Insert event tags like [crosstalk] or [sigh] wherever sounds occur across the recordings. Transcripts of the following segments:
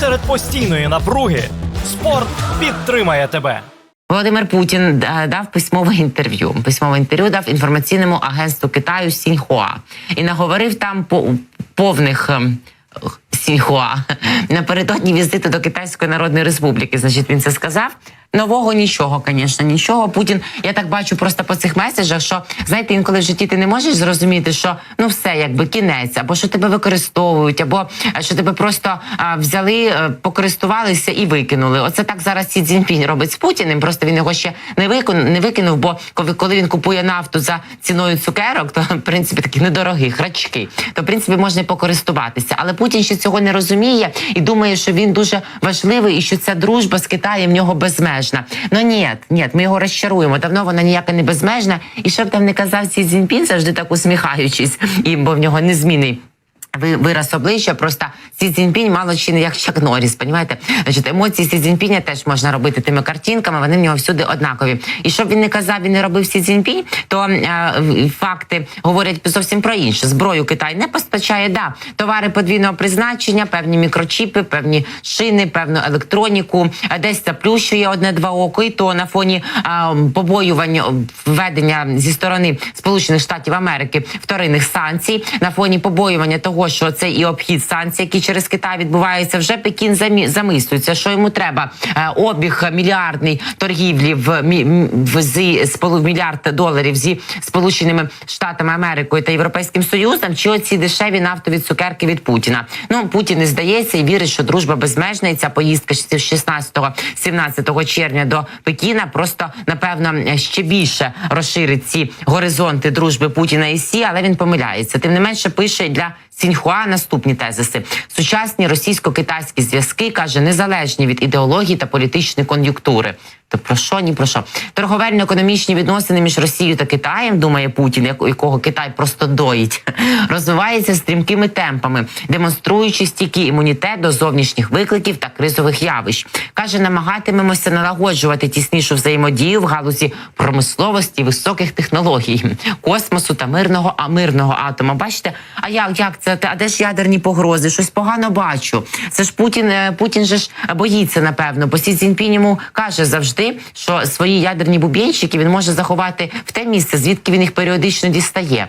серед постійної напруги спорт підтримає тебе. Володимир Путін е, дав письмове інтерв'ю. Письмове інтерв'ю дав інформаційному агентству Китаю Сіньхуа і наговорив там по повних. ем, Сіньхуа напередодні візиту до Китайської Народної Республіки. Значить, він це сказав. Нового нічого, звісно, нічого. Путін, я так бачу просто по цих меседжах, що знаєте, інколи в житті ти не можеш зрозуміти, що ну все, якби кінець, або що тебе використовують, або е, що тебе просто а, взяли, е, покористувалися і викинули. Оце так зараз Сі Цзіньпінь робить з Путіним. Просто він його ще не виконав, не викинув. Бо коли, коли він купує нафту за ціною цукерок, то [laughs] в принципі такі недорогі храчки, то в принципі можна покористуватися. Але Путін ще цього не розуміє і думає, що він дуже важливий і що ця дружба з Китаєм в нього безмежна. Ну ні, ні, ми його розчаруємо. Давно вона ніяка не безмежна. І що б там не казав Сі Цзіньпін, завжди так усміхаючись, і бо в нього незмінний вираз обличчя, просто Сі Цзіньпінь мало чи не як Чак Норріс, понімаєте? Значить, емоції Сі Цзіньпіня теж можна робити тими картинками, вони в нього всюди однакові. І щоб він не казав, він не робив Сі Цзіньпінь, то е, факти говорять зовсім про інше. Зброю Китай не постачає, да. Товари подвійного призначення, певні мікрочіпи, певні шини, певну електроніку, а десь заплющує одне-два око, і то на фоні е, побоювання введення зі сторони Сполучених Штатів Америки вторинних санкцій, на фоні побоювання того, що це і обхід санкцій, які через Китай відбуваються, вже Пекін замислюється, що йому треба Е, обіг мільярдний торгівлі в, зі мільярд доларів зі Сполученими Штатами Америкою та Європейським Союзом, чи оці дешеві нафтові цукерки від Путіна. Ну Путін не здається і вірить, що дружба безмежна. І ця поїздка з 16-17 червня до Пекіна просто напевно ще більше розширить ці горизонти дружби Путіна і Сі, але він помиляється. Тим не менше пише для Сіньхуа наступні тезиси. Сучасні російсько-китайські зв'язки каже незалежні від ідеології та політичної кон'юнктури. То про що ні про що торговельно-економічні відносини між Росією та Китаєм, думає Путін, яко- якого Китай просто доїть, [laughs] розвивається стрімкими темпами, демонструючи стійкий імунітет до зовнішніх викликів та кризових явищ. каже, намагатимемося налагоджувати тіснішу взаємодію в галузі промисловості, високих технологій, космосу та мирного а мирного атома. Бачите, а як, як це? А де ж ядерні погрози? Щось погано бачу. Це ж Путін. е, Путін же ж боїться, напевно, бо Сі Цзіньпінь йому каже завжди, що свої ядерні бубенчики він може заховати в те місце, звідки він їх періодично дістає.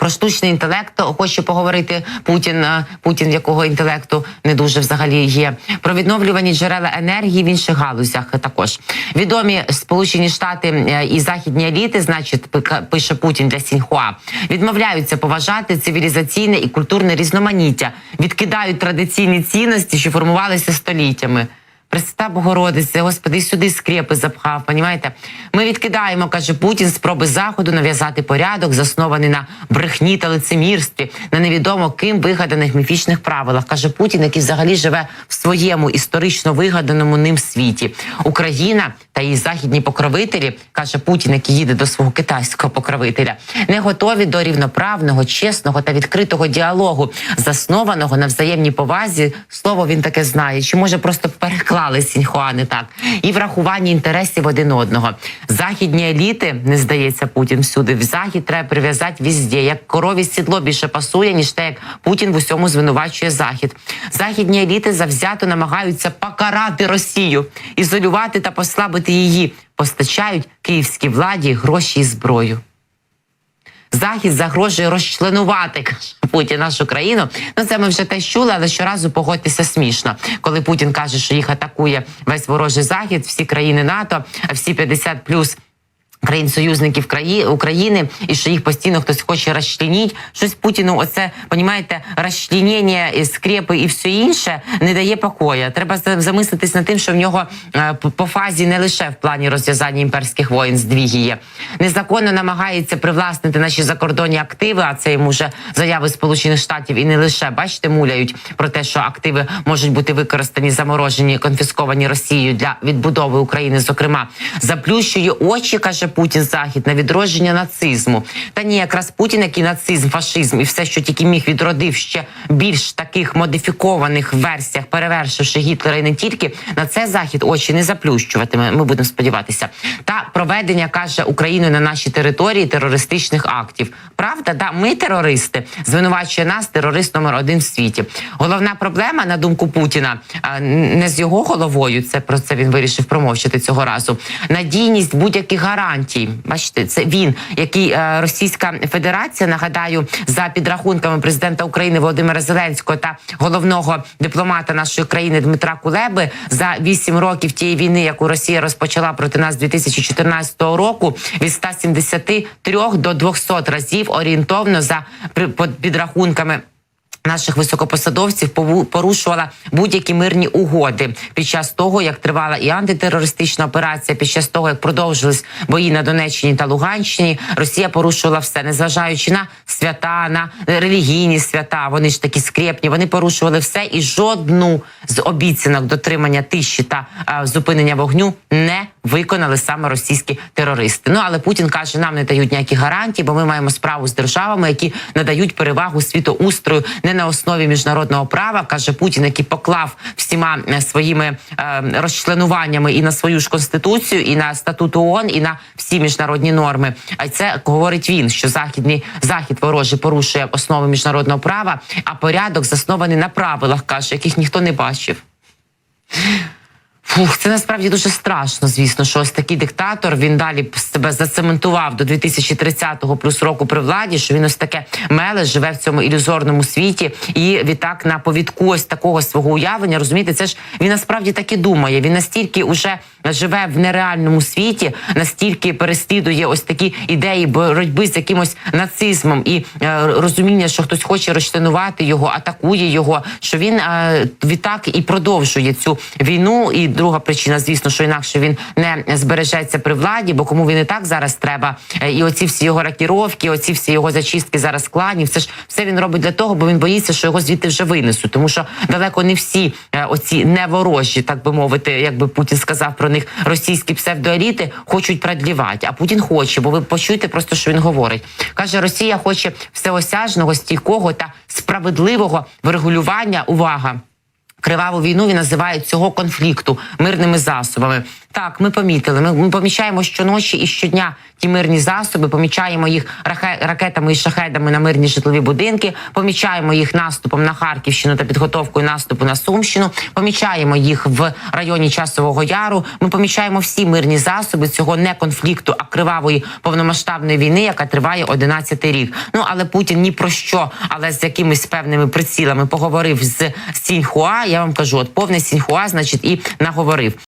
Про штучний інтелект хоче поговорити Путін, е, Путін, якого інтелекту не дуже взагалі є. Про відновлювані джерела енергії в інших галузях також відомі Сполучені Штати е, і західні еліти, значить, пише Путін для Сіньхуа, відмовляються поважати цивілізаційне і культурне різноманіття, відкидають традиційні цінності, що формувалися століттями. Пресвята Богородиця, Господи, сюди скрепи запхав. Понімаєте? Ми відкидаємо, каже Путін, спроби заходу нав'язати порядок, заснований на брехні та лицемірстві, на невідомо ким вигаданих міфічних правилах. каже Путін, який взагалі живе в своєму історично вигаданому ним світі. Україна та її західні покровителі, каже Путін, який їде до свого китайського покровителя, не готові до рівноправного, чесного та відкритого діалогу, заснованого на взаємній повазі. Слово він таке знає, чи може просто переклали Сіньхуа не так і врахування інтересів один одного. Західні еліти не здається Путін всюди. В захід треба прив'язати візде, як корові сідло більше пасує, ніж те, як Путін в усьому звинувачує захід. Західні еліти завзято намагаються покарати Росію, ізолювати та послабити її. Постачають київській владі гроші і зброю. Захід загрожує розчленувати каже Путін нашу країну. Ну це ми вже те чули, але щоразу погодьтеся смішно, коли Путін каже, що їх атакує весь ворожий захід, всі країни НАТО, всі 50 плюс. Країн союзників краї України, і що їх постійно хтось хоче розчленіть. Щось Путіну, оце понімаєте, розчленення, і скрепи і все інше не дає покоя. Треба за- замислитись над тим, що в нього е, по- фазі не лише в плані розв'язання імперських воїн здвіги є. Незаконно намагається привласнити наші закордонні активи. А це йому вже заяви Сполучених Штатів і не лише бачите, муляють про те, що активи можуть бути використані, заморожені, конфісковані Росією для відбудови України. Зокрема, заплющує очі, каже Путін Захід на відродження нацизму. Та ні, якраз Путін, який нацизм, фашизм і все, що тільки міг відродив ще більш таких модифікованих версіях, перевершивши Гітлера і не тільки на це захід очі не заплющуватиме. Ми будемо сподіватися. Та проведення каже Україною на нашій території терористичних актів. Правда, да, ми терористи звинувачує нас терорист номер один в світі. Головна проблема, на думку Путіна, не з його головою. Це про це він вирішив промовчати цього разу. Надійність будь-яких гарантій. Бачите, це він, який е, Російська Федерація, нагадаю, за підрахунками президента України Володимира Зеленського та головного дипломата нашої країни Дмитра Кулеби за 8 років тієї війни, яку Росія розпочала проти нас 2014 року, від 173 до 200 разів орієнтовно за підрахунками. Наших високопосадовців порушувала будь-які мирні угоди під час того, як тривала і антитерористична операція, під час того, як продовжились бої на Донеччині та Луганщині, Росія порушувала все, незважаючи на свята, на релігійні свята. Вони ж такі скрепні. Вони порушували все, і жодну з обіцянок дотримання тиші та е, зупинення вогню не виконали саме російські терористи. Ну але Путін каже, нам не дають ніяких гарантій, бо ми маємо справу з державами, які надають перевагу світоустрою не на основі міжнародного права, каже Путін, який поклав всіма е, своїми е, розчленуваннями і на свою ж конституцію, і на статут ООН, і на всі міжнародні норми. А це говорить він, що західний захід ворожий порушує основи міжнародного права, а порядок заснований на правилах, каже, яких ніхто не бачив. Фух, це насправді дуже страшно, звісно, що ось такий диктатор він далі себе зацементував до 2030-го плюс року при владі. Що він ось таке меле живе в цьому ілюзорному світі, і відтак на повідку ось такого свого уявлення. Розумієте, це ж він насправді так і думає. Він настільки уже живе в нереальному світі, настільки переслідує ось такі ідеї боротьби з якимось нацизмом і е, розуміння, що хтось хоче розчленувати його, атакує його. Що він е, відтак і продовжує цю війну. І друга причина, звісно, що інакше він не збережеться при владі, бо кому він і так зараз треба. Е, І оці всі його ракіровки, оці всі його зачистки зараз кланів. Це ж все він робить для того, бо він боїться, що його звідти вже винесуть. Тому що далеко не всі е, оці неворожі, так би мовити, якби Путін сказав про них російські псевдоеліти, хочуть продлівати. А Путін хоче, бо ви почуєте просто, що він говорить. каже: Росія хоче всеосяжного, стійкого та справедливого врегулювання. Увага. Криваву війну він називає цього конфлікту мирними засобами. Так, ми помітили. Ми, ми помічаємо щоночі і щодня ті мирні засоби. Помічаємо їх ракетами і шахедами на мирні житлові будинки. Помічаємо їх наступом на Харківщину та підготовкою наступу на Сумщину. Помічаємо їх в районі Часового Яру. Ми помічаємо всі мирні засоби цього не конфлікту, а кривавої повномасштабної війни, яка триває 11 рік. Ну але Путін ні про що, але з якимись певними прицілами поговорив з Сіньхуа. Я вам кажу, от повне Сіньхуа, значить, і наговорив.